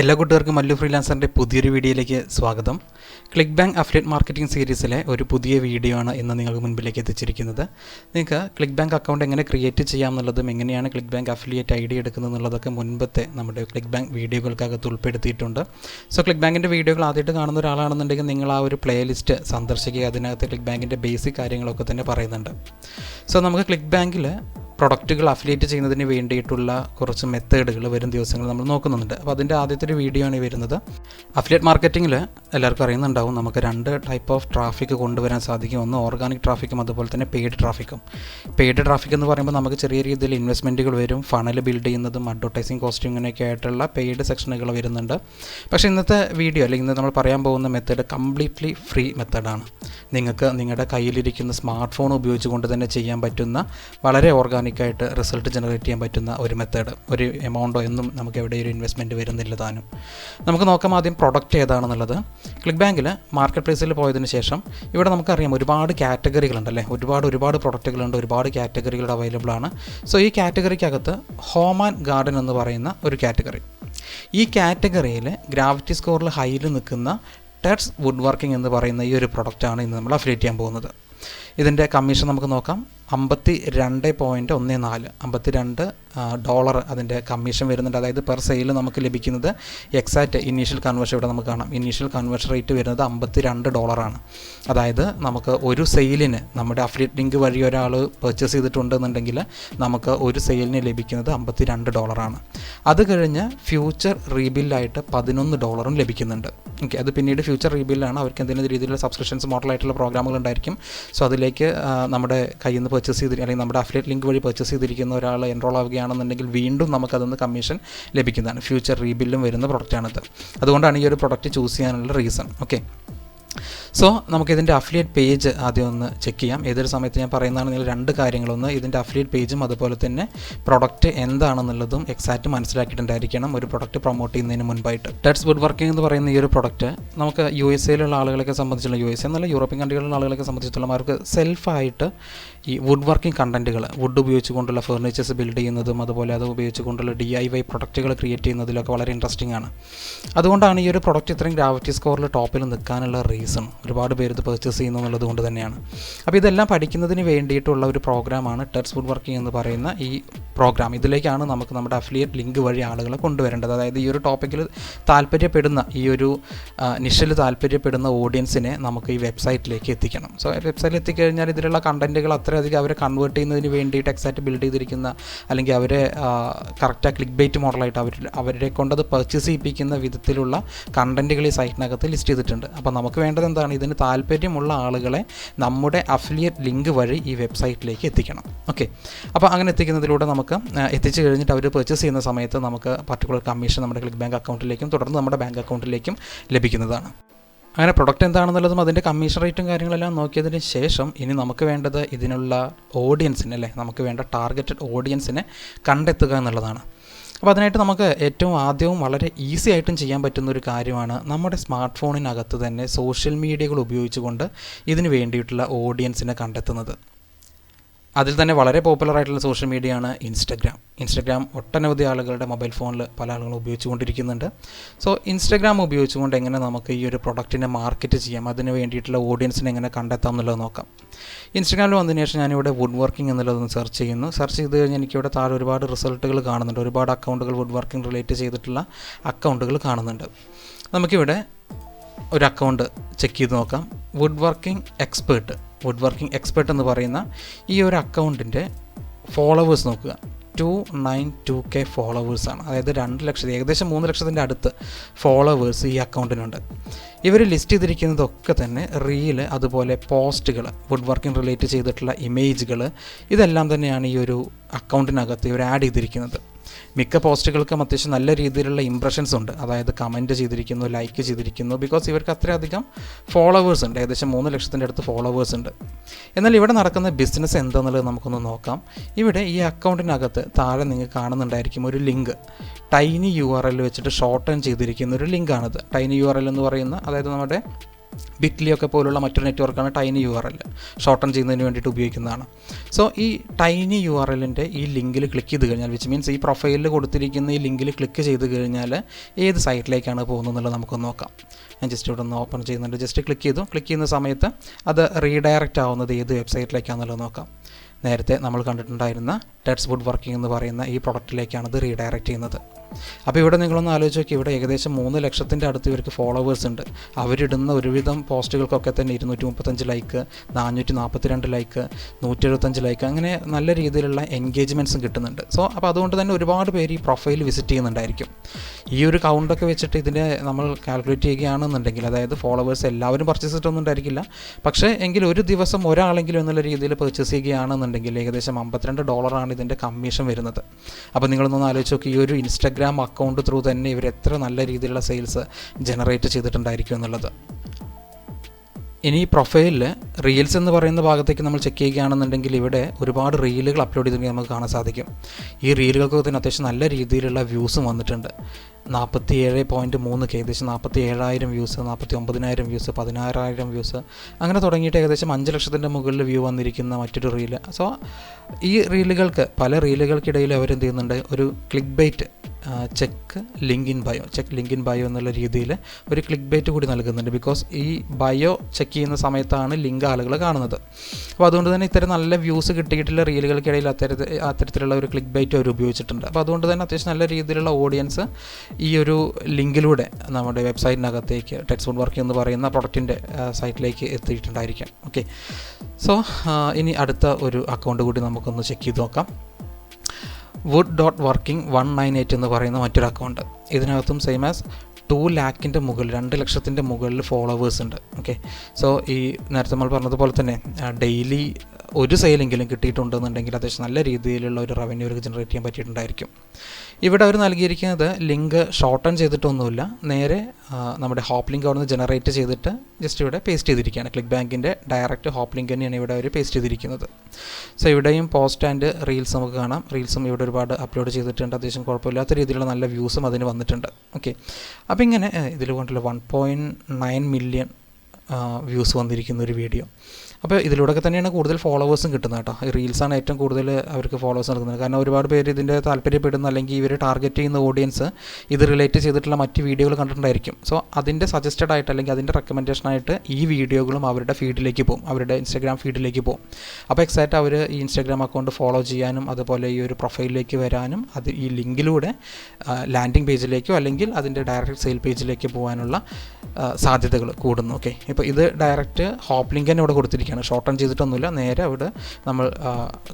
എല്ലാ കൂട്ടുകാർക്കും മല്ലു ഫ്രീലാൻസറിന്റെ പുതിയൊരു വീഡിയോയിലേക്ക് സ്വാഗതം. ക്ലിക്ക് ബാങ്ക് അഫ്ലേറ്റ് മാർക്കറ്റിംഗ് സീരീസിലെ ഒരു പുതിയ വീഡിയോ ആണ് ഇന്ന് നിങ്ങൾക്ക് മുൻപിലേക്ക് എത്തിച്ചിരിക്കുന്നത്. നിങ്ങൾക്ക് ക്ലിക്ക് ബാങ്ക് അക്കൗണ്ട് എങ്ങനെ ക്രിയേറ്റ് ചെയ്യാം എന്നുള്ളതും എങ്ങനെയാണ് ClickBank affiliate I D എടുക്കുന്നത് എന്നുള്ളതൊക്കെ മുൻപത്തെ നമ്മുടെ ക്ലിക്ക് ബാങ്ക് വീഡിയോകൾക്കകത്ത് ഉൾപ്പെടുത്തിയിട്ടുണ്ട്. സോ ക്ലിക്ക് ബാങ്കിന്റെ വീഡിയോകൾ ആദ്യമായിട്ട് കാണുന്ന ഒരാളാണെന്നുണ്ടെങ്കിൽ നിങ്ങൾ ആ ഒരു പ്ലേലിസ്റ്റ് സന്ദർശിക്കുക. അതിനകത്ത് ക്ലിക്ക് ബാങ്കിന്റെ ബേസിക് കാര്യങ്ങളൊക്കെ തന്നെ പറയുന്നുണ്ട്. സോ നമുക്ക് ക്ലിക്ക് ബാങ്കിൽ പ്രൊഡക്റ്റുകൾ അഫിലിയേറ്റ് ചെയ്യുന്നതിന് വേണ്ടിയിട്ടുള്ള കുറച്ച് മെത്തേഡുകൾ വരും ദിവസങ്ങൾ നമ്മൾ നോക്കുന്നുണ്ട്. അപ്പോൾ അതിന്റെ ആദ്യത്തെ ഒരു വീഡിയോ ആണ് വരുന്നത്. അഫിലിയേറ്റ് മാർക്കറ്റിങ്ങിൽ എല്ലാവർക്കും അറിയുന്നുണ്ടാവും നമുക്ക് രണ്ട് ടൈപ്പ് ഓഫ് ട്രാഫിക് കൊണ്ടുവരാൻ സാധിക്കും. ഒന്ന് ഓർഗാനിക് ട്രാഫിക്കും അതുപോലെ തന്നെ പെയ്ഡ് ട്രാഫിക്കും പെയ്ഡ് ട്രാഫിക് എന്ന് പറയുമ്പോൾ നമുക്ക് ചെറിയ രീതിയിൽ ഇൻവെസ്റ്റ്മെന്റുകൾ വരും ഫണൽ ബിൽഡ് ചെയ്യുന്നതും അഡ്വർടൈസിങ് കോസ്റ്റിങ്ങിനൊക്കെ ആയിട്ടുള്ള പെയ്ഡ് സെക്ഷനുകൾ വരുന്നുണ്ട്. പക്ഷേ ഇന്നത്തെ വീഡിയോ അല്ലെങ്കിൽ ഇന്ന് നമ്മൾ പറയാൻ പോകുന്ന മെത്തേഡ് കംപ്ലീറ്റ്ലി ഫ്രീ മെത്തേഡാണ് നിങ്ങൾക്ക് നിങ്ങളുടെ കയ്യിലിരിക്കുന്ന സ്മാർട്ട് ഫോൺ ഉപയോഗിച്ചുകൊണ്ട് തന്നെ ചെയ്യാൻ പറ്റുന്ന വളരെ ഓർഗാനിക്കായിട്ട് റിസൾട്ട് ജനറേറ്റ് ചെയ്യാൻ പറ്റുന്ന ഒരു മെത്തേഡ് ഒരു എമൗണ്ടോ എന്നും നമുക്ക് എവിടെയൊരു ഇൻവെസ്റ്റ്മെന്റ് വരുന്നില്ല താനും. നമുക്ക് നോക്കാം ആദ്യം പ്രൊഡക്റ്റ് ഏതാണെന്നുള്ളത്. ക്ലിക്ക് ബാങ്കിൽ മാർക്കറ്റ് പ്ലേസിൽ പോയതിന് ശേഷം ഇവിടെ നമുക്കറിയാം ഒരുപാട് കാറ്റഗറികളുണ്ടല്ലേ? ഒരുപാട് ഒരുപാട് പ്രൊഡക്റ്റുകളുണ്ട് ഒരുപാട് കാറ്റഗറികൾ അവൈലബിൾ ആണ്. സോ ഈ കാറ്റഗറിക്കകത്ത് ഹോം ആൻഡ് ഗാർഡൻ എന്ന് പറയുന്ന ഒരു കാറ്റഗറി. ഈ കാറ്റഗറിയിൽ ഗ്രാവിറ്റി സ്കോറിൽ ഹൈയിൽ നിൽക്കുന്ന ടെഡ്സ് വുഡ് വർക്കിംഗ് എന്ന് പറയുന്ന ഈ ഒരു പ്രൊഡക്റ്റാണ് ഇന്ന് നമ്മൾ അഫിലേറ്റ് ചെയ്യാൻ പോകുന്നത്. ഇതിന്റെ കമ്മീഷൻ നമുക്ക് നോക്കാം. അമ്പത്തി രണ്ട് പോയിന്റ് ഒന്ന് നാല് അമ്പത്തി രണ്ട് ഡോളർ അതിന്റെ കമ്മീഷൻ വരുന്നുണ്ട്. അതായത് പെർ സെയിൽ നമുക്ക് ലഭിക്കുന്നത് എക്സാക്റ്റ് ഇനീഷ്യൽ കൺവേർഷൻ ഇവിടെ നമുക്ക് കാണാം. ഇനീഷ്യൽ കൺവേർഷൻ റേറ്റ് വരുന്നത് അമ്പത്തി രണ്ട് ഡോളറാണ്. അതായത് നമുക്ക് ഒരു സെയിലിന് നമ്മുടെ അഫിലിയേറ്റ് ലിങ്ക് വഴി ഒരാൾ പർച്ചേസ് ചെയ്തിട്ടുണ്ടെന്നുണ്ടെങ്കിൽ നമുക്ക് ഒരു സെയിലിന് ലഭിക്കുന്നത് അമ്പത്തി രണ്ട് ഡോളറാണ്. അത് കഴിഞ്ഞ് ഫ്യൂച്ചർ റീബില്ലായിട്ട് പതിനൊന്ന് ഡോളറും ലഭിക്കുന്നുണ്ട്. ഓക്കെ അത് പിന്നീട് ഫ്യൂച്ചർ റീബില്ലാണ് അവർക്ക് എന്തെങ്കിലും രീതിയിലുള്ള സബ്സ്ക്രിപ്ഷൻസ് മോഡലായിട്ടുള്ള പ്രോഗ്രാമുകൾ ഉണ്ടായിരിക്കും. സോ അതിലേക്ക് നമ്മുടെ കയ്യിൽ നിന്ന് പർച്ചേസ് ചെയ്ത് അല്ലെങ്കിൽ നമ്മുടെ അഫിലിയേറ്റ് ലിങ്ക് വഴി പർച്ചേസ് ചെയ്തിരിക്കുന്ന ഒരാൾ എൻറോൾ ആവുകയാണെന്നുണ്ടെങ്കിൽ വീണ്ടും നമുക്കതൊന്ന് കമ്മീഷൻ ലഭിക്കുന്നതാണ്. ഫ്യൂച്ചർ റീബില്ലും വരുന്ന പ്രൊഡക്റ്റാണിത് അതുകൊണ്ടാണ് ഈ ഒരു പ്രൊഡക്റ്റ് ചൂസ് ചെയ്യാനുള്ള റീസൺ ഓക്കെ സോ നമുക്കിതിന്റെ അഫിലിയേറ്റ് പേജ് ആദ്യം ഒന്ന് ചെക്ക് ചെയ്യാം. ഏതൊരു സമയത്ത് ഞാൻ പറയുന്നതാണ് നിങ്ങൾ രണ്ട് കാര്യങ്ങളൊന്ന്. ഇതിന്റെ അഫിലിയേറ്റ് പേജും അതുപോലെ തന്നെ പ്രൊഡക്റ്റ് എന്താണെന്നുള്ളതും എക്സാക്റ്റ് മനസ്സിലാക്കിയിട്ടുണ്ടായിരിക്കണം. ഒരു പ്രൊഡക്റ്റ് പ്രൊമോട്ട് ചെയ്യുന്നതിന് മുൻപായിട്ട്. ടെറ്റ്സ് വുഡ് വർക്കിംഗ് എന്ന് പറയുന്ന ഈ ഒരു പ്രൊഡക്റ്റ് നമുക്ക് യു എസ് എയിലുള്ള ആളുകളൊക്കെ സംബന്ധിച്ചുള്ള യു എസ് എന്നല്ല യൂറോപ്യൻ കൺട്രികളിലുള്ള ആളുകളൊക്കെ സംബന്ധിച്ചിടത്തോളം അവർക്ക് സെൽഫായിട്ട് ഈ വുഡ് വർക്കിംഗ് കണ്ടന്റുകൾ വുഡ് ഉപയോഗിച്ചുകൊണ്ടുള്ള ഫർണിച്ചേഴ്സ് ബിൽഡ് ചെയ്യുന്നതും അതുപോലെ അത് ഉപയോഗിച്ചുകൊണ്ടുള്ള ഡി ഐ വൈ പ്രൊഡക്റ്റുകൾ ക്രിയേറ്റ് ചെയ്യുന്നതിലൊക്കെ വളരെ ഇൻട്രസ്റ്റിംഗ് ആണ്. അതുകൊണ്ടാണ് ഈ ഒരു പ്രൊഡക്റ്റ് ഇത്രയും ഗ്രാവിറ്റി സ്കോറിൽ ടോപ്പിൽ നിൽക്കാനുള്ള റീസൺ ഒരുപാട് പേര് ഇത് പർച്ചേസ് ചെയ്യുന്നു എന്നുള്ളത് കൊണ്ട് തന്നെയാണ്. അപ്പോൾ ഇതെല്ലാം പഠിക്കുന്നതിന് വേണ്ടിയിട്ടുള്ള ഒരു പ്രോഗ്രാമാണ് ടെറ്റ്സ് ഫുഡ് വർക്കിംഗ് എന്ന് പറയുന്ന ഈ പ്രോഗ്രാം ഇതിലേക്കാണ് നമുക്ക് നമ്മുടെ അഫിലിയേറ്റ് ലിങ്ക് വഴി ആളുകളെ കൊണ്ടുവരേണ്ടത്. അതായത് ഈ ഒരു ടോപ്പിക്കിൽ താല്പര്യപ്പെടുന്ന ഈ ഒരു നിഷിൽ താല്പര്യപ്പെടുന്ന ഓഡിയൻസിനെ നമുക്ക് ഈ വെബ്സൈറ്റിലേക്ക് എത്തിക്കണം. സോ വെബ്സൈറ്റിൽ എത്തിക്കഴിഞ്ഞാൽ ഇതിലുള്ള കണ്ടന്റുകൾ അത്രയധികം അവരെ കൺവേർട്ട് ചെയ്യുന്നതിന് വേണ്ടിയിട്ട് എക്സാക്റ്റ് ബിൽഡ് ചെയ്തിരിക്കുന്ന അല്ലെങ്കിൽ അവരെ കറക്റ്റാக ക്ലിക്ക് ബേറ്റ് മോഡലായിട്ട് അവർ അവരെ കൊണ്ടത് പർച്ചേസ് ചെയ്യിപ്പിക്കുന്ന വിധത്തിലുള്ള കണ്ടന്റുകൾ ഈ സൈറ്റിനകത്ത് ലിസ്റ്റ് ചെയ്തിട്ടുണ്ട്. അപ്പോൾ നമുക്ക് വേണ്ടത് എന്താണ്? ഇതിന് താല്പര്യമുള്ള ആളുകളെ നമ്മുടെ അഫിലിയേറ്റ് ലിങ്ക് വഴി ഈ വെബ്സൈറ്റിലേക്ക് എത്തിക്കണം. ഓക്കെ അപ്പോൾ അങ്ങനെ എത്തിക്കുന്നതിലൂടെ നമുക്ക് എത്തിച്ചു കഴിഞ്ഞിട്ട് അവർ പർച്ചേസ് ചെയ്യുന്ന സമയത്ത് നമുക്ക് പർട്ടിക്കുലർ കമ്മീഷൻ നമ്മുടെ ക്ലിക്ക് ബാങ്ക് അക്കൗണ്ടിലേക്കും തുടർന്ന് നമ്മുടെ ബാങ്ക് അക്കൗണ്ടിലേക്കും ലഭിക്കുന്നതാണ്. അങ്ങനെ പ്രൊഡക്റ്റ് എന്താണെന്നുള്ളതും അതിന്റെ കമ്മീഷൻ റേറ്റും കാര്യങ്ങളെല്ലാം നോക്കിയതിന് ശേഷം ഇനി നമുക്ക് വേണ്ടത് ഇതിനുള്ള ഓഡിയൻസിനെ അല്ലേ? നമുക്ക് വേണ്ട ടാർഗറ്റഡ് ഓഡിയൻസിനെ കണ്ടെത്തുക എന്നുള്ളതാണ്. അപ്പോൾ അതിനായിട്ട് നമുക്ക് ഏറ്റവും ആദ്യവും വളരെ ഈസി ആയിട്ടും ചെയ്യാൻ പറ്റുന്ന ഒരു കാര്യമാണ് നമ്മുടെ സ്മാർട്ട് ഫോണിനകത്ത് തന്നെ സോഷ്യൽ മീഡിയകൾ ഉപയോഗിച്ചുകൊണ്ട് ഇതിന് വേണ്ടിയിട്ടുള്ള ഓഡിയൻസിനെ കണ്ടെത്തുന്നത്. അതിൽ തന്നെ വളരെ പോപ്പുലർ ആയിട്ടുള്ള സോഷ്യൽ മീഡിയയാണ് ഇൻസ്റ്റഗ്രാം ഇൻസ്റ്റഗ്രാം ഒട്ടനവധി ആളുകളുടെ മൊബൈൽ ഫോണിൽ പല ആളുകളും ഉപയോഗിച്ചുകൊണ്ടിരിക്കുന്നുണ്ട്. സോ ഇൻസ്റ്റഗ്രാം ഉപയോഗിച്ചുകൊണ്ട് എങ്ങനെ നമുക്ക് ഈ ഒരു പ്രൊഡക്റ്റിനെ മാർക്കറ്റ് ചെയ്യാം? അതിന് വേണ്ടിയിട്ടുള്ള ഓഡിയൻസിനെ എങ്ങനെ കണ്ടെത്താം എന്നുള്ളത് നോക്കാം. ഇൻസ്റ്റഗ്രാമിൽ വന്നതിന് ശേഷം ഞാനിവിടെ വുഡ് വർക്കിംഗ് എന്നുള്ളതൊന്ന് സെർച്ച് ചെയ്യുന്നു. സെർച്ച് ചെയ്ത് കഴിഞ്ഞാൽ എനിക്കിവിടെ താഴെ ഒരുപാട് റിസൾട്ടുകൾ കാണുന്നുണ്ട്. ഒരുപാട് അക്കൗണ്ടുകൾ വുഡ് വർക്കിംഗ് റിലേറ്റ് ചെയ്തിട്ടുള്ള അക്കൗണ്ടുകൾ കാണുന്നുണ്ട്. നമുക്കിവിടെ ഒരു അക്കൗണ്ട് ചെക്ക് ചെയ്ത് നോക്കാം. Wood working expert wood working expert എന്ന് പറയുന്ന ഈ ഒരു അക്കൗണ്ടിന്റെ ഫോളോവേഴ്സ് നോക്കുക. ടു നയൻ ടു കെ ഫോളോവേഴ്സാണ് അതായത് രണ്ട് ലക്ഷം ഏകദേശം മൂന്ന് ലക്ഷത്തിന്റെ അടുത്ത് ഫോളോവേഴ്സ് ഈ അക്കൗണ്ടിനുണ്ട് ഇവർ ലിസ്റ്റ് ചെയ്തിരിക്കുന്നതൊക്കെ തന്നെ റീൽ അതുപോലെ പോസ്റ്റുകൾ വുഡ് വർക്കിംഗ് റിലേറ്റ് ചെയ്തിട്ടുള്ള ഇമേജുകൾ ഇതെല്ലാം തന്നെയാണ് ഈ ഒരു അക്കൗണ്ടിനകത്ത് ഇവർ ആഡ് ചെയ്തിരിക്കുന്നത്. മിക്ക പോസ്റ്റുകൾക്കും അത്യാവശ്യം നല്ല രീതിയിലുള്ള ഇംപ്രഷൻസ് ഉണ്ട്. അതായത് കമന്റ് ചെയ്തിരിക്കുന്നു ലൈക്ക് ചെയ്തിരിക്കുന്നു ബിക്കോസ് ഇവർക്ക് അത്രയധികം ഫോളോവേഴ്സ് ഉണ്ട്. ഏകദേശം മൂന്ന് ലക്ഷത്തിന്റെ അടുത്ത് ഫോളോവേഴ്സ് ഉണ്ട്. എന്നാൽ ഇവിടെ നടക്കുന്ന ബിസിനസ് എന്താണെന്നുള്ളത് നമുക്കൊന്ന് നോക്കാം. ഇവിടെ ഈ അക്കൗണ്ടിനകത്ത് താഴെ നിങ്ങൾ കാണുന്നുണ്ടായിരിക്കും ഒരു link tiny U R L വെച്ചിട്ട് ഷോർട്ട് ടേൺ ചെയ്തിരിക്കുന്ന ഒരു ലിങ്കാണിത് ടൈനി യു ആർ എൽ എന്ന് പറയുന്ന അതായത് നമ്മുടെ ബിറ്റ്ലി ഒക്കെ പോലുള്ള മറ്റൊരു നെറ്റ്വർക്കാണ് tiny U R L shorten ചെയ്യുന്നതിന് വേണ്ടിയിട്ട് ഉപയോഗിക്കുന്നതാണ്. സോ ഈ ടൈനി യു ആർ എല്ലിന്റെ ഈ ലിങ്കിൽ ക്ലിക്ക് ചെയ്ത് കഴിഞ്ഞാൽ വിച്ച് മീൻസ് ഈ പ്രൊഫൈലിൽ കൊടുത്തിരിക്കുന്ന ഈ ലിങ്കിൽ ക്ലിക്ക് ചെയ്ത് കഴിഞ്ഞാൽ ഏത് സൈറ്റിലേക്കാണ് പോകുന്നത് എന്നുള്ളത് നമുക്കൊന്ന് നോക്കാം. ഞാൻ ജസ്റ്റ് ഇവിടെ ഒന്ന് ഓപ്പൺ ചെയ്യുന്നുണ്ട്. ജസ്റ്റ് ക്ലിക്ക് ചെയ്തു. ക്ലിക്ക് ചെയ്യുന്ന സമയത്ത് അത് റീഡയറക്റ്റ് ആവുന്നത് ഏത് വെബ്സൈറ്റിലേക്കാണെന്നുള്ളത് നോക്കാം. നേരത്തെ നമ്മൾ കണ്ടിട്ടുണ്ടായിരുന്ന ടെറ്റ്സ് വുഡ് വർക്കിംഗ് എന്ന് പറയുന്ന ഈ പ്രൊഡക്റ്റിലേക്കാണ് ഇത് റീഡയറക്റ്റ് ചെയ്യുന്നത്. അപ്പോൾ ഇവിടെ നിങ്ങളൊന്ന് ആലോചിച്ച് നോക്കി. ഇവിടെ ഏകദേശം മൂന്ന് ലക്ഷത്തിന്റെ അടുത്ത് ഇവർക്ക് ഫോളോവേഴ്സ് ഉണ്ട്. അവരിടുന്ന ഒരുവിധം പോസ്റ്റുകൾക്കൊക്കെ തന്നെ ഇരുന്നൂറ്റി മുപ്പത്തഞ്ച് ലൈക്ക് നാനൂറ്റി നാൽപ്പത്തിരണ്ട് ലൈക്ക് നൂറ്റി എഴുപത്തഞ്ച് ലൈക്ക് അങ്ങനെ നല്ല രീതിയിലുള്ള എൻഗേജ്മെന്റ്സും കിട്ടുന്നുണ്ട്. സോ അപ്പോൾ അതുകൊണ്ട് തന്നെ ഒരുപാട് പേര് ഈ പ്രൊഫൈൽ വിസിറ്റ് ചെയ്യുന്നുണ്ടായിരിക്കും. ഈ ഒരു കൗണ്ടൊക്കെ വെച്ചിട്ട് ഇതിനെ നമ്മൾ കാൽക്കുലേറ്റ് ചെയ്യുകയാണെന്നുണ്ടെങ്കിൽ അതായത് ഫോളോവേഴ്സ് എല്ലാവരും പർച്ചേസ് ചെയ്തിട്ടൊന്നും ഉണ്ടായിരിക്കില്ല. പക്ഷേ എങ്കിൽ ഒരു ദിവസം ഒരാളെങ്കിലും എന്നുള്ള രീതിയിൽ പർച്ചേസ് ചെയ്യുകയാണെന്നുണ്ടെങ്കിൽ ഏകദേശം അമ്പത്തിരണ്ട് ഡോളറാണ് ഇതിന്റെ കമ്മീഷൻ വരുന്നത്. അപ്പോൾ നിങ്ങളൊന്ന് ആലോചിച്ച് നോക്കി. ഈ ഒരു ഇൻസ്റ്റാഗ്രാം അക്കൗണ്ട് ത്രൂ തന്നെ ഇവർ എത്ര നല്ല രീതിയിലുള്ള സെയിൽസ് ജനറേറ്റ് ചെയ്തിട്ടുണ്ടായിരിക്കും എന്നുള്ളത്. ഇനി ഈ പ്രൊഫൈലിൽ റീൽസ് എന്ന് പറയുന്ന ഭാഗത്തേക്ക് നമ്മൾ ചെക്ക് ചെയ്യുകയാണെന്നുണ്ടെങ്കിൽ ഇവിടെ ഒരുപാട് റീലുകൾ അപ്ലോഡ് ചെയ്തിട്ടുണ്ടെങ്കിൽ നമുക്ക് കാണാൻ സാധിക്കും. ഈ റീലുകൾക്ക് തന്നെ അത്യാവശ്യം നല്ല രീതിയിലുള്ള വ്യൂസും വന്നിട്ടുണ്ട്. നാൽപ്പത്തി ഏഴ് പോയിന്റ് മൂന്ന് കെ ഏകദേശം നാൽപ്പത്തി ഏഴായിരം വ്യൂസ് നാൽപ്പത്തി ഒമ്പതിനായിരം വ്യൂസ് പതിനാറായിരം വ്യൂസ് അങ്ങനെ തുടങ്ങിയിട്ട് ഏകദേശം അഞ്ച് ലക്ഷത്തിന്റെ മുകളിൽ വ്യൂ വന്നിരിക്കുന്ന മറ്റൊരു റീൽ സോ ഈ റീലുകൾക്ക് പല റീലുകൾക്കിടയിൽ അവരെന്ത് ചെയ്യുന്നുണ്ട്? ഒരു clickbait check link in bio check link in bio എന്നുള്ള രീതിയിൽ ഒരു ക്ലിക്ക് ബേറ്റ് കൂടി നൽകുന്നുണ്ട്. ബിക്കോസ് ഈ ബയോ ചെക്ക് ചെയ്യുന്ന സമയത്താണ് ലിങ്ക് ആളുകൾ കാണുന്നത്. അപ്പോൾ അതുകൊണ്ട് തന്നെ ഇത്തരം നല്ല വ്യൂസ് കിട്ടിയിട്ടുള്ള റീലുകൾക്കിടയിൽ അത്തരത്തിൽ അത്തരത്തിലുള്ള ഒരു ക്ലിക്ക് ബൈറ്റ് അവർ ഉപയോഗിച്ചിട്ടുണ്ട്. അപ്പോൾ അതുകൊണ്ട് തന്നെ അത്യാവശ്യം നല്ല രീതിയിലുള്ള ഓഡിയൻസ് ഈ ഒരു ലിങ്കിലൂടെ നമ്മുടെ വെബ്സൈറ്റിനകത്തേക്ക് ടെക്സ് ഫുഡ് വർക്ക് എന്ന് പറയുന്ന പ്രൊഡക്റ്റിന്റെ സൈറ്റിലേക്ക് എത്തിയിട്ടുണ്ടായിരിക്കാം. ഓക്കെ സോ ഇനി അടുത്ത ഒരു അക്കൗണ്ട് കൂടി നമുക്കൊന്ന് ചെക്ക് ചെയ്ത് നോക്കാം. Wood dot working one nine eight എന്ന് പറയുന്ന മറ്റൊരു അക്കൗണ്ട് ഇതിനകത്തും സെയിം ആസ് ടു ലാക്കിന്റെ മുകളിൽ രണ്ട് ലക്ഷത്തിന്റെ മുകളിൽ ഫോളോവേഴ്സ് ഉണ്ട്. ഓക്കെ സോ ഈ നേരത്തെ നമ്മൾ പറഞ്ഞതുപോലെ തന്നെ ഡെയിലി ഒരു സെയിലെങ്കിലും കിട്ടിയിട്ടുണ്ടെന്നുണ്ടെങ്കിൽ അത്യാവശ്യം നല്ല രീതിയിലുള്ള ഒരു റവന്യൂ അവർക്ക് ജനറേറ്റ് ചെയ്യാൻ പറ്റിയിട്ടുണ്ടായിരിക്കും. ഇവിടെ അവർ നൽകിയിരിക്കുന്നത് ലിങ്ക് ഷോർട്ടൺ ചെയ്തിട്ടൊന്നുമില്ല. നേരെ നമ്മുടെ ഹോപ്പ് ലിങ്ക് അവിടെ നിന്ന് ജനറേറ്റ് ചെയ്തിട്ട് ജസ്റ്റ് ഇവിടെ പേസ്റ്റ് ചെയ്തിരിക്കുകയാണ്. ക്ലിക്ക് ബാങ്കിന്റെ ഡയറക്റ്റ് ഹോപ്പ് ലിങ്ക് തന്നെയാണ് ഇവിടെ അവർ പേസ്റ്റ് ചെയ്തിരിക്കുന്നത്. സോ ഇവിടെയും പോസ്റ്റ് ആൻഡ് റീൽസ് നമുക്ക് കാണാം. റീൽസും ഇവിടെ ഒരുപാട് അപ്ലോഡ് ചെയ്തിട്ടുണ്ട്. അത്യാവശ്യം കുഴപ്പമില്ലാത്ത രീതിയിലുള്ള നല്ല വ്യൂസും അതിന് വന്നിട്ടുണ്ട്. ഓക്കെ അപ്പോൾ ഇങ്ങനെ ഇതിൽ കൊണ്ടുള്ള one point nine million views വന്നിരിക്കുന്ന ഒരു വീഡിയോ അപ്പോൾ ഇതിലൂടെയൊക്കെ തന്നെയാണ് കൂടുതൽ ഫോളോവേഴ്സും കിട്ടുന്നത് കേട്ടോ. ഈ റീൽസാണ് ഏറ്റവും കൂടുതൽ അവർക്ക് ഫോളോവേഴ്സ് നൽകുന്നത്. കാരണം ഒരുപാട് പേര് ഇതിന്റെ താല്പര്യപ്പെടുന്ന അല്ലെങ്കിൽ ഇവർ ടാർഗറ്റ് ചെയ്യുന്ന ഓഡിയൻസ് ഇത് റിലേറ്റ് ചെയ്തിട്ടുള്ള മറ്റ് വീഡിയോകൾ കണ്ടിട്ടുണ്ടായിരിക്കും. സോ അതിന്റെ സജസ്റ്റഡ് ആയിട്ട് അല്ലെങ്കിൽ അതിന്റെ റെക്കമെൻഡേഷനായിട്ട് ഈ വീഡിയോകളും അവരുടെ ഫീഡിലേക്ക് പോകും. അവരുടെ ഇൻസ്റ്റാഗ്രാം ഫീഡിലേക്ക് പോകും. അപ്പോൾ എക്സാക്റ്റ് അവർ ഈ ഇൻസ്റ്റാഗ്രാം അക്കൗണ്ട് ഫോളോ ചെയ്യാനും അതുപോലെ ഈ ഒരു പ്രൊഫൈലിലേക്ക് വരാനും അത് ഈ ലിങ്കിലൂടെ ലാൻഡിംഗ് പേജിലേക്കോ അല്ലെങ്കിൽ അതിന്റെ ഡയറക്റ്റ് സെയിൽ പേജിലേക്ക് പോകാനുള്ള സാധ്യതകൾ കൂടുന്നു. ഓക്കെ ഇപ്പോൾ ഇത് ഡയറക്റ്റ് ഹോപ്പ് ലിങ്ക് തന്നെ ഇവിടെ കൊടുത്തിരിക്കുകയാണ് ഷോർട്ടൺ ചെയ്തിട്ടൊന്നുമില്ല. നേരെ അവിടെ നമ്മൾ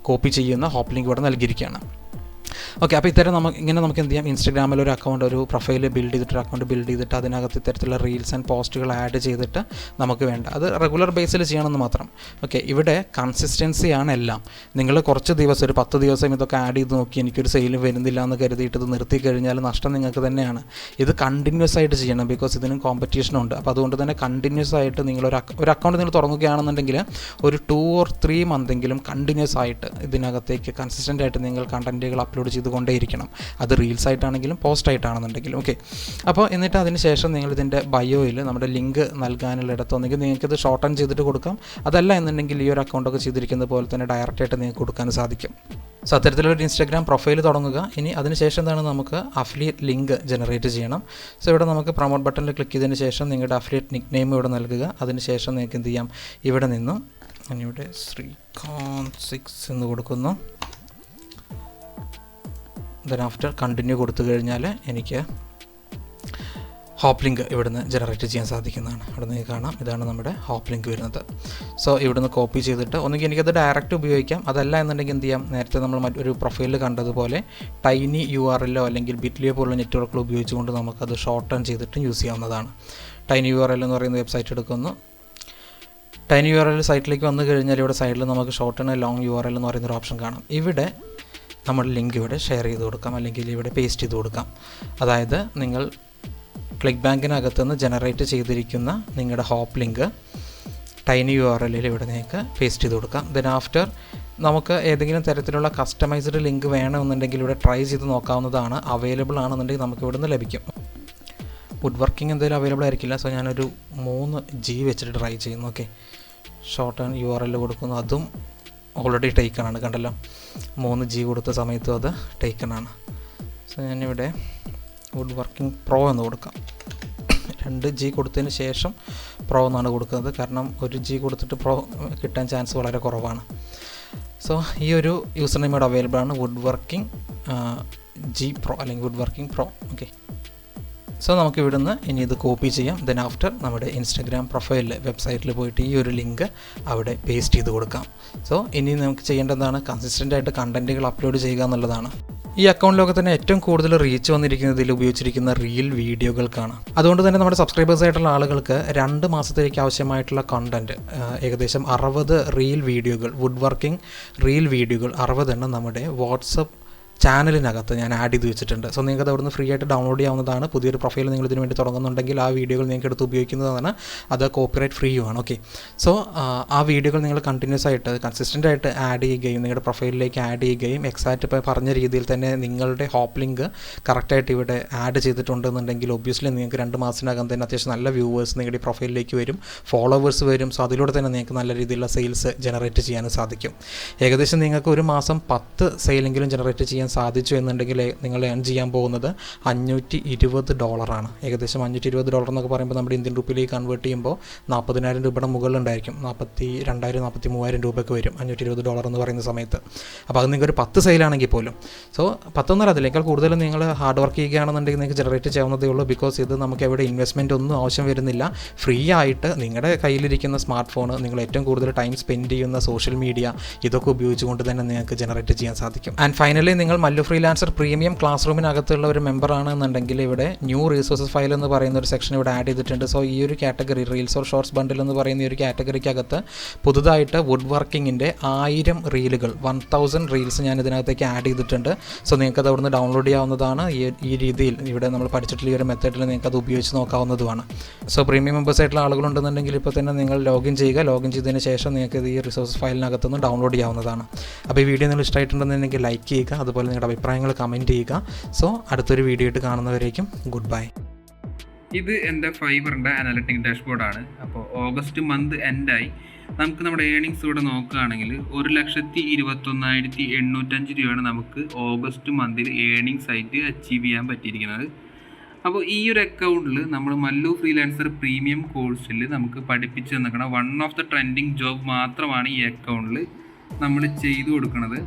കോപ്പി ചെയ്യുന്ന ഹോപ്പ് ലിങ്ക് ഇവിടെ നൽകിയിരിക്കുകയാണ്. ഓക്കെ അപ്പോൾ ഇത്തരം നമുക്ക് ഇങ്ങനെ നമുക്ക് എന്ത് ചെയ്യാം? ഇൻസ്റ്റാഗ്രാമിൽ ഒരു അക്കൗണ്ട് ഒരു പ്രൊഫൈൽ ബിൽഡ് ചെയ്തിട്ട് അക്കൗണ്ട് ബിൽഡ് ചെയ്തിട്ട് അതിനകത്ത് ഇത്തരത്തിലുള്ള റീൽസ് ആൻഡ് പോസ്റ്റുകൾ ആഡ് ചെയ്തിട്ട് നമുക്ക് വേണ്ട. അത് റെഗുലർ ബേസിൽ ചെയ്യണമെന്ന് മാത്രം. ഓക്കെ ഇവിടെ കൺസിസ്റ്റൻസിയാണ് എല്ലാം. നിങ്ങൾ കുറച്ച് ദിവസം ഒരു പത്ത് ദിവസം ഇതൊക്കെ ആഡ് ചെയ്ത് നോക്കി എനിക്കൊരു സെയിൽ വരുന്നില്ല എന്ന് കരുതിയിട്ട് ഇത് നിർത്തി കഴിഞ്ഞാൽ നഷ്ടം നിങ്ങൾക്ക് തന്നെയാണ്. ഇത് കണ്ടിന്യൂസ് ആയിട്ട് ചെയ്യണം ബിക്കോസ് ഇതിനും കോമ്പറ്റീഷൻ ഉണ്ട്. അപ്പോൾ അതുകൊണ്ട് തന്നെ കണ്ടിന്യൂസ് ആയിട്ട് നിങ്ങൾ ഒരു ഒരു അക്കൗണ്ട് നിങ്ങൾ തുടങ്ങുകയാണെന്നുണ്ടെങ്കിൽ ഒരു ടു ഓർ ത്രീ മന്തെങ്കിലും കണ്ടിന്യൂസ് ആയിട്ട് ഇതിനകത്തേക്ക് കൺസിസ്റ്റന്റ് ആയിട്ട് നിങ്ങൾ കണ്ടന്റുകൾ അപ്ലോഡ് ചെയ്തുകൊണ്ടേയിരിക്കണം. അത് റീൽസ് ആയിട്ടാണെങ്കിലും പോസ്റ്റ് ആയിട്ടാണെന്നുണ്ടെങ്കിലും. ഓക്കെ അപ്പോൾ എന്നിട്ട് അതിന് ശേഷം നിങ്ങൾ ഇതിന്റെ ബയോയിൽ നമ്മുടെ ലിങ്ക് നൽകാനുള്ള ഇടത്തുണ്ടെങ്കിൽ നിങ്ങൾക്കിത് ഷോർട്ടൺ ചെയ്തിട്ട് കൊടുക്കാം. അതല്ല എന്നുണ്ടെങ്കിൽ ഈ ഒരു അക്കൗണ്ടൊക്കെ ചെയ്തിരിക്കുന്ന പോലെ തന്നെ ഡയറക്റ്റായിട്ട് നിങ്ങൾക്ക് കൊടുക്കാൻ സാധിക്കും. സോ അത്തരത്തിലൊരു ഇൻസ്റ്റാഗ്രാം പ്രൊഫൈൽ തുടങ്ങുക. ഇനി അതിനുശേഷം എന്താണ് നമുക്ക് അഫിലിയേറ്റ് ലിങ്ക് ജനറേറ്റ് ചെയ്യണം. സോ ഇവിടെ നമുക്ക് പ്രൊമോട്ട് ബട്ടണിൽ ക്ലിക്ക് ചെയ്തതിന് ശേഷം നിങ്ങളുടെ അഫിലിയേറ്റ് നിക് നെയിം ഇവിടെ നൽകുക. അതിനുശേഷം നിങ്ങൾക്ക് എന്ത് ചെയ്യാം? ഇവിടെ നിന്നും ഞാനിവിടെ ശ്രീകാന്ത് സിക്സ് എന്ന് കൊടുക്കുന്നു. ദെൻ ആഫ്റ്റർ കണ്ടിന്യൂ കൊടുത്തു കഴിഞ്ഞാൽ എനിക്ക് ഹോപ്പ് ലിങ്ക് ഇവിടുന്ന് ജനറേറ്റ് ചെയ്യാൻ സാധിക്കുന്നതാണ്. ഇവിടെ നിങ്ങൾക്ക് കാണാം. ഇതാണ് നമ്മുടെ ഹോപ്പ് ലിങ്ക് വരുന്നത്. സോ ഇവിടുന്ന് കോപ്പി ചെയ്തിട്ട് ഒന്നുകിൽ എനിക്കത് ഡയറക്റ്റ് ഉപയോഗിക്കാം. അതല്ല എന്നുണ്ടെങ്കിൽ എന്ത് ചെയ്യാം? നേരത്തെ നമ്മൾ മറ്റൊരു പ്രൊഫൈലിൽ കണ്ടതുപോലെ ടൈനി യു ആർ എല്ലോ അല്ലെങ്കിൽ ബിറ്റ്ലിയോ പോലുള്ള നെറ്റ്വർക്കുകൾ ഉപയോഗിച്ചുകൊണ്ട് നമുക്കത് ഷോർട്ട് ടേൺ ചെയ്തിട്ടും യൂസ് ചെയ്യാവുന്നതാണ്. ടൈനി യു ആർ എൽ എന്ന് പറയുന്ന വെബ്സൈറ്റ് എടുക്കുന്നു. ടൈനി യു ആർ എൽ സൈറ്റിലേക്ക് വന്നു കഴിഞ്ഞാൽ ഇവിടെ സൈഡിൽ നമുക്ക് shorten long U R L എന്ന് പറയുന്ന ഒരു ഓപ്ഷൻ കാണാം. ഇവിടെ നമ്മൾ ലിങ്ക് ഇവിടെ ഷെയർ ചെയ്ത് കൊടുക്കാം അല്ലെങ്കിൽ ഇവിടെ പേസ്റ്റ് ചെയ്ത് കൊടുക്കാം. അതായത് നിങ്ങൾ ക്ലിക്ക് ബാങ്കിനകത്ത് നിന്ന് ജനറേറ്റ് ചെയ്തിരിക്കുന്ന നിങ്ങളുടെ hop link tiny U R എല്ലിൽ ഇവിടെ നിങ്ങൾക്ക് പേസ്റ്റ് ചെയ്ത് കൊടുക്കാം. ദെൻ ആഫ്റ്റർ നമുക്ക് ഏതെങ്കിലും തരത്തിലുള്ള കസ്റ്റമൈസ്ഡ് ലിങ്ക് വേണമെന്നുണ്ടെങ്കിൽ ഇവിടെ ട്രൈ ചെയ്ത് നോക്കാവുന്നതാണ് അവൈലബിൾ ആണെന്നുണ്ടെങ്കിൽ നമുക്ക് ഇവിടുന്ന് ലഭിക്കും. വുഡ് വർക്കിംഗ് എന്തെങ്കിലും അവൈലബിൾ ആയിരിക്കില്ല സോ ഞാനൊരു മൂന്ന് ജി വെച്ചിട്ട് ട്രൈ ചെയ്യുന്നു okay short and U R L കൊടുക്കുന്നു അതും ഓൾറെഡി ടേക്കൺ ആണ്. കണ്ടല്ലോ? മൂന്ന് ജി കൊടുത്ത സമയത്തും അത് ആണ്. സോ ഞാനിവിടെ വുഡ് വർക്കിംഗ് പ്രോ എന്ന് കൊടുക്കാം. രണ്ട് ജി കൊടുത്തതിന് ശേഷം പ്രോ എന്നാണ് കൊടുക്കുന്നത്. കാരണം ഒരു ജി കൊടുത്തിട്ട് പ്രോ കിട്ടാൻ ചാൻസ് വളരെ കുറവാണ്. സോ ഈ ഒരു യൂസർ നെയിം ഇവിടെ അവൈലബിൾ ആണ്. വുഡ് വർക്കിംഗ് ജി പ്രോ അല്ലെങ്കിൽ wood working pro okay so നമുക്ക് ഇവിടുന്ന് ഇനി ഇത് കോപ്പി ചെയ്യാം. ദെൻ ആഫ്റ്റർ നമ്മുടെ ഇൻസ്റ്റഗ്രാം പ്രൊഫൈലിൽ വെബ്സൈറ്റിൽ പോയിട്ട് ഈ ഒരു ലിങ്ക് അവിടെ പേസ്റ്റ് ചെയ്ത് കൊടുക്കാം. സോ ഇനി നമുക്ക് ചെയ്യേണ്ടതാണ് കൺസിസ്റ്റന്റ് ആയിട്ട് കണ്ടന്റുകൾ അപ്ലോഡ് ചെയ്യുക എന്നുള്ളതാണ്. ഈ അക്കൗണ്ടിലൊക്കെ തന്നെ ഏറ്റവും കൂടുതൽ റീച്ച് വന്നിരിക്കുന്നത് ഇതിൽ ഉപയോഗിച്ചിരിക്കുന്ന റീൽ വീഡിയോകൾക്കാണ് അതുകൊണ്ട് തന്നെ നമ്മുടെ സബ്സ്ക്രൈബേഴ്സ് ആയിട്ടുള്ള ആളുകൾക്ക് രണ്ട് മാസത്തേക്ക് ആവശ്യമായിട്ടുള്ള കണ്ടന്റ് ഏകദേശം അറുപത് റീൽ വീഡിയോകൾ വുഡ് വർക്കിംഗ് റീൽ വീഡിയോകൾ അറുപതെണ്ണം നമ്മുടെ വാട്സപ്പ് ചാനലിനകത്ത് ഞാൻ ആഡ് ചെയ്ത് വെച്ചിട്ടുണ്ട്. സോ നിങ്ങൾക്ക് അവിടുന്ന് ഫ്രീ ആയിട്ട് ഡൗൺലോഡ് ചെയ്യാവുന്നതാണ്. പുതിയൊരു പ്രൊഫൈൽ നിങ്ങൾ ഇതിന് വേണ്ടി തുടങ്ങുന്നുണ്ടെങ്കിൽ ആ വീഡിയോകൾ നിങ്ങൾക്ക് എടുത്ത് ഉപയോഗിക്കുന്നതാണ്. അത് കോപ്പിറൈറ്റ് ഫ്രീയുമാണ് ഓക്കെ സോ ആ വീഡിയോകൾ നിങ്ങൾ കണ്ടിന്യൂസ് ആയിട്ട് കൺസിസ്റ്റന്റ് ആയിട്ട് ആഡ് ചെയ്യുകയും നിങ്ങളുടെ പ്രൊഫൈലിലേക്ക് ആഡ് ചെയ്യുകയും എക്സാക്റ്റ് ഇപ്പോൾ പറഞ്ഞ രീതിയിൽ തന്നെ നിങ്ങളുടെ ഹോപ്പ് ലിങ്ക് കറക്റ്റായിട്ട് ഇവിടെ ആഡ് ചെയ്തിട്ടുണ്ടെന്നുണ്ടെങ്കിൽ ഒബ്വിയസ്ലി നിങ്ങൾക്ക് രണ്ട് മാസത്തിനകം തന്നെ അത്യാവശ്യം നല്ല വ്യൂവേഴ്സ് നിങ്ങളുടെ പ്രൊഫൈലിലേക്ക് വരും. ഫോളോവേഴ്സ് വരും. സോ അതിലൂടെ തന്നെ നിങ്ങൾക്ക് നല്ല രീതിയിലുള്ള സെയിൽസ് ജനറേറ്റ് ചെയ്യാനും സാധിക്കും. ഏകദേശം നിങ്ങൾക്ക് ഒരു മാസം പത്ത് സെയിലെങ്കിലും ജനറേറ്റ് ചെയ്യാൻ സാധിച്ചു എന്നുണ്ടെങ്കിൽ നിങ്ങൾ ഏൺ ചെയ്യാൻ പോകുന്നത് അഞ്ഞൂറ്റി ഇരുപത് ഡോളറാണ് ഏകദേശം അഞ്ഞൂറ്റി ഇരുപത് ഡോളർ എന്നൊക്കെ പറയുമ്പോൾ നമ്മുടെ ഇന്ത്യൻ റുപ്പിയിലേക്ക് കൺവേർട്ട് ചെയ്യുമ്പോൾ നാൽപ്പതിനായിരം രൂപയുടെ മുകളിലുണ്ടായിരിക്കും. നാൽപ്പത്തി രണ്ടായിരം നാൽപ്പത്തി മൂവായിരം രൂപയ്ക്ക് വരും അഞ്ഞൂറ്റി ഇരുപത് ഡോളർ എന്ന് പറയുന്ന സമയത്ത്. അപ്പോൾ അത് നിങ്ങൾക്ക് ഒരു പത്ത് സെയിലാണെങ്കിൽ പോലും. സോ പത്തൊന്നര അതിനേക്കാൾ കൂടുതൽ നിങ്ങൾ ഹാർഡ് വർക്ക് ചെയ്യുകയാണെന്നുണ്ടെങ്കിൽ നിങ്ങൾക്ക് ജനറേറ്റ് ചെയ്യാവുന്നതേ ഉള്ളൂ. ബിക്കോസ് ഇത് നമുക്ക് എവിടെ ഇൻവെസ്റ്റ്മെന്റ് ഒന്നും ആവശ്യം വരുന്നില്ല. ഫ്രീ ആയിട്ട് നിങ്ങളുടെ കയ്യിലിരിക്കുന്ന സ്മാർട്ട് ഫോൺ നിങ്ങൾ ഏറ്റവും കൂടുതൽ ടൈം സ്പെൻഡ് ചെയ്യുന്ന സോഷ്യൽ മീഡിയ ഇതൊക്കെ ഉപയോഗിച്ചുകൊണ്ട് തന്നെ നിങ്ങൾക്ക് ജനറേറ്റ് ചെയ്യാൻ സാധിക്കും. ആൻഡ് ഫൈനലി നിങ്ങൾ മല്ലു ഫ്രീലാൻസർ പ്രീമിയം ക്ലാസ് റൂമിനകത്തുള്ള ഒരു മെമ്പർ ആണെന്നുണ്ടെങ്കിൽ ഇവിടെ ന്യൂ റീസോഴ്സസ് ഫയൽ എന്ന് പറയുന്ന ഒരു സെക്ഷൻ ഇവിടെ ആഡ് ചെയ്തിട്ടുണ്ട്. സോ ഈ ഒരു category reels or shorts bundle എന്ന് പറയുന്ന ഒരു കാറ്റഗറിക്കകത്ത് പുതുതായിട്ട് വുഡ് വർക്കിങ്ങിന്റെ ആയിരം റീലുകൾ വൺ തൗസൻഡ് റീൽസ് ഞാൻ ഇതിനകത്തേക്ക് ആഡ് ചെയ്തിട്ടുണ്ട്. സോ നിങ്ങൾക്ക് അത് അവിടുന്ന് ഡൗൺലോഡ് ചെയ്യാവുന്നതാണ്. ഈ രീതിയിൽ ഇവിടെ നമ്മൾ പഠിച്ചിട്ടുള്ള ഈ ഒരു മെത്തേഡിൽ നിങ്ങൾക്ക് അത് ഉപയോഗിച്ച് നോക്കാവുന്നതുമാണ്. സോ പ്രീമിയം മെമ്പേഴ്സ് ആയിട്ടുള്ള ആളുകളുണ്ടെന്നുണ്ടെങ്കിൽ ഇപ്പോൾ തന്നെ നിങ്ങൾ ലോഗിൻ ചെയ്യുക. ലോഗിൻ ചെയ്തതിന് ശേഷം നിങ്ങൾക്ക് ഇത് ഈ റിസോഴ്സ് ഫയലിനകത്തുനിന്ന് ഡൗൺലോഡ് ചെയ്യാവുന്നതാണ്. അപ്പോൾ ഈ വീഡിയോ നിങ്ങൾ ഇഷ്ടമായിട്ടുണ്ടെന്നുണ്ടെങ്കിൽ ലൈക്ക് ചെയ്യുക. നിങ്ങളുടെ അഭിപ്രായങ്ങൾ കമന്റ് ചെയ്യുക. സോ അടുത്തൊരു വീഡിയോ ആയിട്ട് കാണുന്നവരേക്കും ഗുഡ് ബൈ ഇത് എന്റെ ഫൈബറിന്റെ അനാലിറ്റിക് ഡാഷ്ബോർഡാണ് അപ്പോൾ ഓഗസ്റ്റ് മന്ത് എൻഡായി നമുക്ക് നമ്മുടെ ഏണിങ്സ് ഇവിടെ നോക്കുകയാണെങ്കിൽ ഒരു ലക്ഷത്തി ഇരുപത്തൊന്നായിരത്തി എണ്ണൂറ്റഞ്ച് രൂപയാണ് നമുക്ക് ഓഗസ്റ്റ് മന്തിൽ ഏണിങ്സ് ആയിട്ട് അച്ചീവ് ചെയ്യാൻ പറ്റിയിരിക്കുന്നത്. അപ്പോൾ ഈ ഒരു അക്കൗണ്ടിൽ നമ്മൾ മല്ലു ഫ്രീലാൻസർ പ്രീമിയം കോഴ്സിൽ നമുക്ക് പഠിപ്പിച്ച് തന്നിരിക്കണം one of the trending job മാത്രമാണ് ഈ അക്കൗണ്ടിൽ നമ്മൾ ചെയ്തു കൊടുക്കുന്നത്.